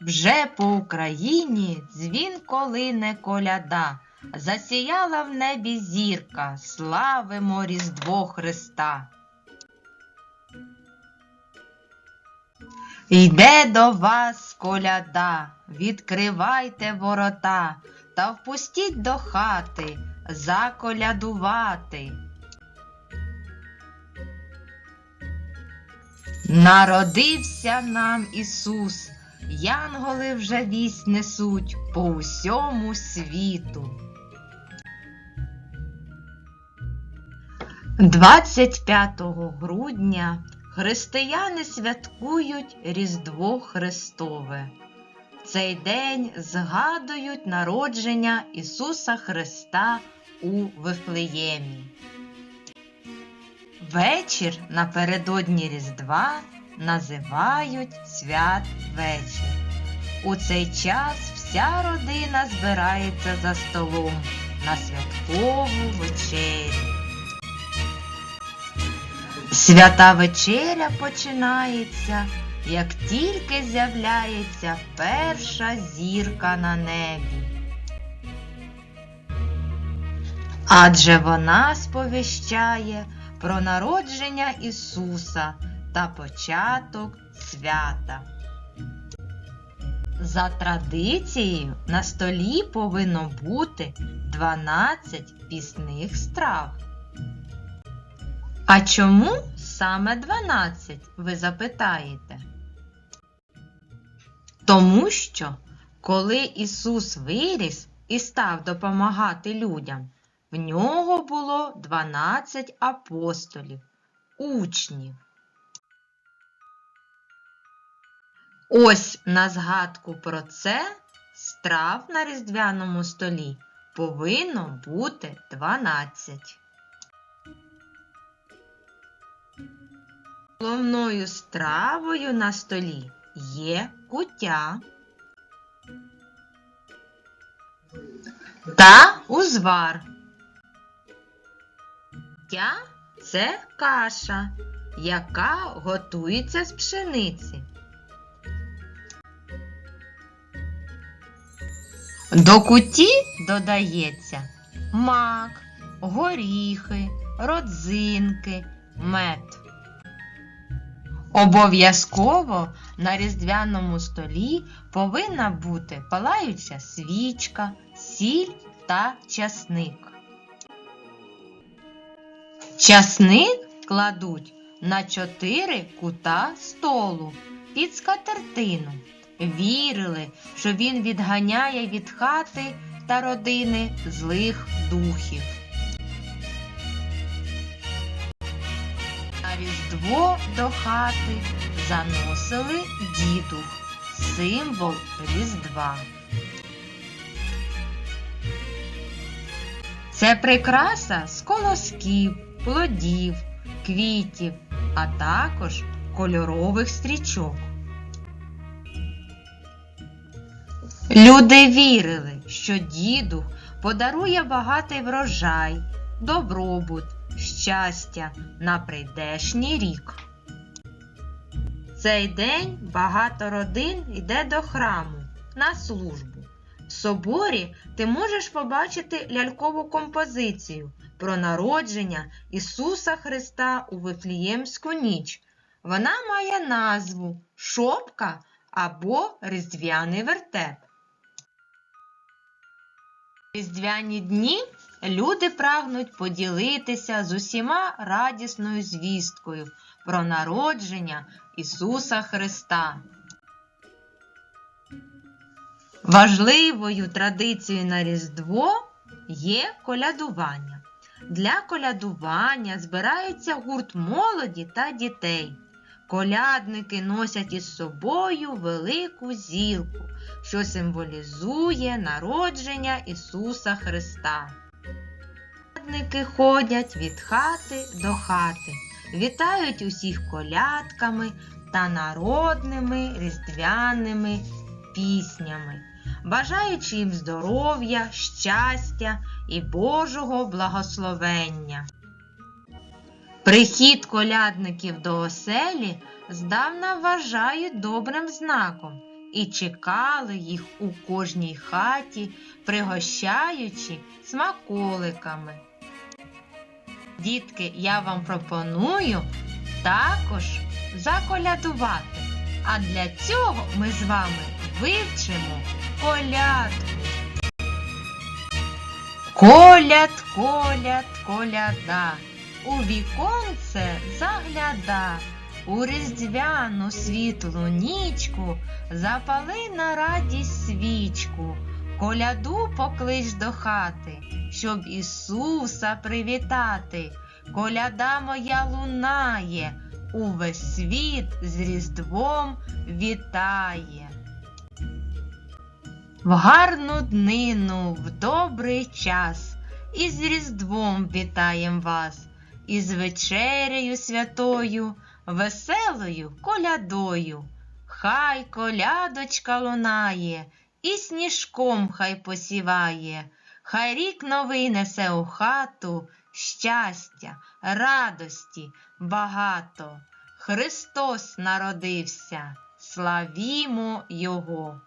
Вже по Україні дзвін колине коляда, засіяла в небі зірка, славимо Різдво Христа. Йде до вас коляда, відкривайте ворота та впустіть до хати заколядувати. Народився нам Ісус, янголи вже вість несуть по усьому світу. 25 грудня християни святкують Різдво Христове. В Цей день згадують народження Ісуса Христа у Вифлеємі. Вечір напередодні Різдва називають святвечір. У цей час вся родина збирається за столом на святкову вечерю. Свята вечеря починається, як тільки з'являється перша зірка на небі. Адже вона сповіщає про народження Ісуса та початок свята. За традицією на столі повинно бути 12 пісних страв. А чому саме 12, ви запитаєте? Тому що, коли Ісус виріс і став допомагати людям, в нього було 12 апостолів, учнів. Ось на згадку про це страв на різдвяному столі повинно бути 12. Головною стравою на столі є куття та узвар. Куття – це каша, яка готується з пшениці. До куті додається мак, горіхи, родзинки, мед. Обов'язково на різдвяному столі повинна бути палаюча свічка, сіль та часник. Часник кладуть на чотири кута столу під скатертину. Вірили, що він відганяє від хати та родини злих духів. На Різдво до хати заносили дідух, символ Різдва. Це прикраса з колосків, плодів, квітів, а також кольорових стрічок. Люди вірили, що дідух подарує багатий врожай, добробут, щастя на прийдешній рік. Цей день багато родин йде до храму на службу. В соборі ти можеш побачити лялькову композицію про народження Ісуса Христа у Вифліємську ніч. Вона має назву Шопка або Різдвяний вертеп. Різдвяні дні люди прагнуть поділитися з усіма радісною звісткою про народження Ісуса Христа. Важливою традицією на Різдво є колядування. Для колядування збирається гурт молоді та дітей. Колядники носять із собою велику зірку, що символізує народження Ісуса Христа. Колядники ходять від хати до хати, вітають усіх колядками та народними різдвяними піснями, бажаючи їм здоров'я, щастя і Божого благословення. Прихід колядників до оселі здавна вважають добрим знаком і чекали їх у кожній хаті, пригощаючи смаколиками. Дітки, я вам пропоную також заколядувати. А для цього ми з вами вивчимо колядку. Коляд, коляд, коляда, у віконце загляда, у різдвяну світлу нічку запали на радість свічку, коляду поклич до хати, щоб Ісуса привітати. Коляда моя лунає, увесь світ з Різдвом вітає. В гарну днину, в добрий час, і з Різдвом вітаєм вас, і з вечерею святою, веселою колядою. Хай колядочка лунає, і сніжком хай посіває, хай рік новий несе у хату щастя, радості багато. Христос народився, славімо Його!